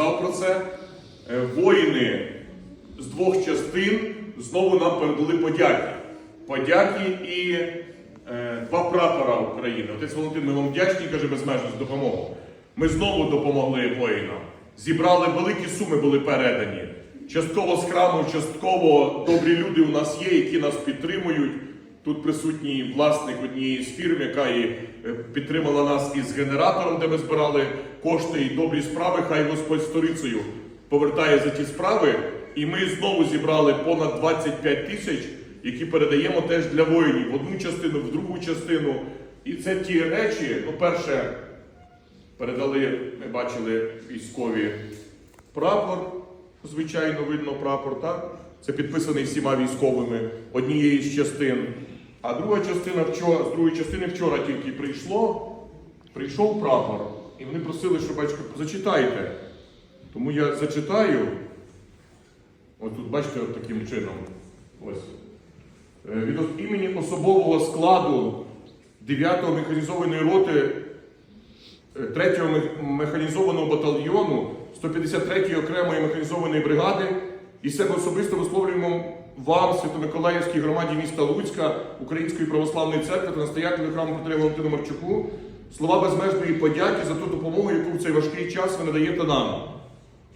казав про це. Е, Воїни з двох частин знову нам передали подяки. Подяки і е, два прапора України. Отець Валентин, ми вам вдячні, каже, безмежно за допомогу. Ми знову допомогли воїнам. Зібрали великі суми, були передані. Частково з храму, частково добрі люди у нас є, які нас підтримують. Тут присутній власник однієї з фірм, яка і е, підтримала нас із генератором, де ми збирали кошти і добрі справи. Хай Господь сторицею повертає за ті справи. І ми знову зібрали понад 25 тисяч, які передаємо теж для воїнів в одну частину, в другу частину. І це ті речі, ну, перше, передали, ми бачили військові прапор, звичайно, видно прапор, так? Це підписаний всіма військовими однієї з частин. А друга частина вчора, з другої частини вчора тільки прийшло, прийшов прапор. І вони просили, що батько, зачитайте. Тому я зачитаю. Ось тут, бачите, от таким чином. Ось. Е, Від імені особового складу 9-го механізованої роти 3-го механізованого батальйону 153-ї окремої механізованої бригади і себе особисто висловлюємо вам, Свято-Миколаївській громаді міста Луцька, Української православної церкви та настоятелю храму Петря Валентину Марчуку слова безмежної подяки за ту допомогу, яку в цей важкий час ви надаєте нам,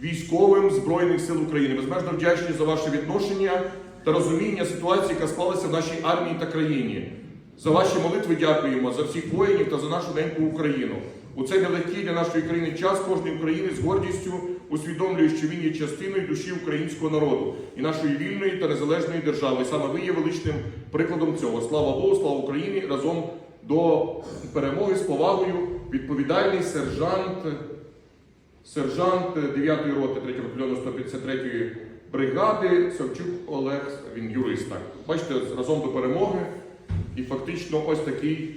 військовим Збройних сил України. Безмежно вдячні за ваше відношення та розуміння ситуації, яка склалася в нашій армії та країні. За ваші молитви дякуємо, за всіх воїнів та за нашу неньку Україну. У цей нелегкий для нашої країни час кожен українець з гордістю усвідомлює, що він є частиною душі українського народу і нашої вільної та незалежної держави. Саме ви є величним прикладом цього. Слава Богу, слава Україні! Разом до перемоги з повагою відповідальний сержант сержант 9-ї роти 3-го батальйону 153-ї бригади Савчук Олег, він юрист. Так. Бачите, разом до перемоги. І фактично ось такий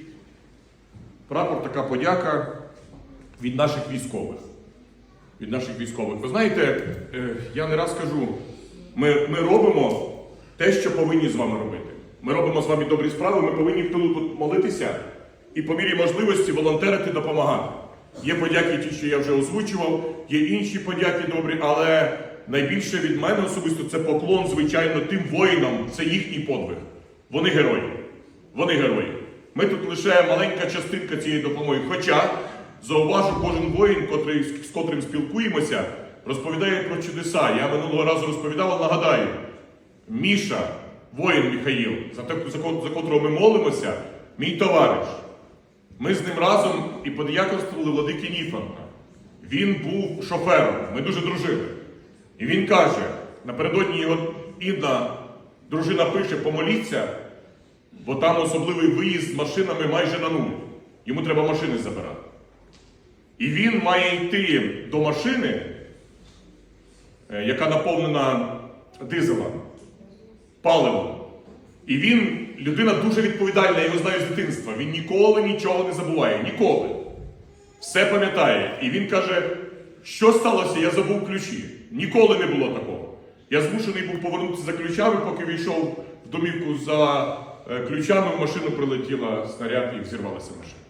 прапор, така подяка від наших військових. Від наших військових. Ви знаєте, е, я не раз кажу, ми, ми робимо те, що повинні з вами робити. Ми робимо з вами добрі справи, ми повинні в тилу тут молитися і по мірі можливості волонтерити, допомагати. Є подяки, ті, що я вже озвучував, є інші подяки добрі, але найбільше від мене особисто це поклон, звичайно, тим воїнам. Це їхній подвиг. Вони герої. Вони герої. Ми тут лише маленька частинка цієї допомоги. Хоча зауважу, кожен воїн, котрий, з котрим спілкуємося, розповідає про чудеса. Я минулого разу розповідав, але нагадаю, Міша, воїн Міхаїл, за, за, за котрого ми молимося, мій товариш. Ми з ним разом і подіяконствували владики Ніфанка. Він був шофером, ми дуже дружили. І він каже: напередодні його Інна, дружина пише, помоліться, бо там особливий виїзд з машинами майже на нуль. Йому треба машини забирати. І він має йти до машини, е, яка наповнена дизелем, паливом. І він людина дуже відповідальна, я його знаю з дитинства. Він ніколи нічого не забуває. Ніколи. Все пам'ятає. І він каже, що сталося, я забув ключі. Ніколи не було такого. Я змушений був повернутися за ключами, поки війшов в домівку за е, ключами, в машину прилетіла снаряд і взірвалася машина.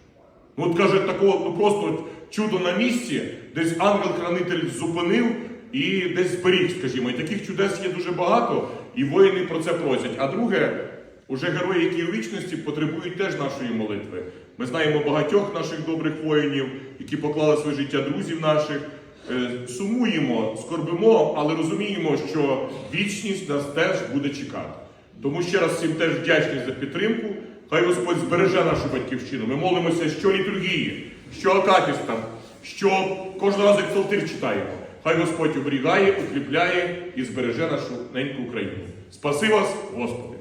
Ну от каже, такого ну просто чудо на місці, десь ангел-хранитель зупинив і десь зберіг, скажімо. І таких чудес є дуже багато, і воїни про це просять. А друге, уже герої, які у вічності, потребують теж нашої молитви. Ми знаємо багатьох наших добрих воїнів, які поклали своє життя друзів наших. Е, Сумуємо, скорбимо, але розуміємо, що вічність нас теж буде чекати. Тому ще раз всім теж вдячний за підтримку. Хай Господь збереже нашу батьківщину. Ми молимося, що літургії, що акафістам, що кожного разу як псалтир читаємо. Хай Господь оберігає, укріпляє і збереже нашу неньку Україну. Спаси вас, Господи!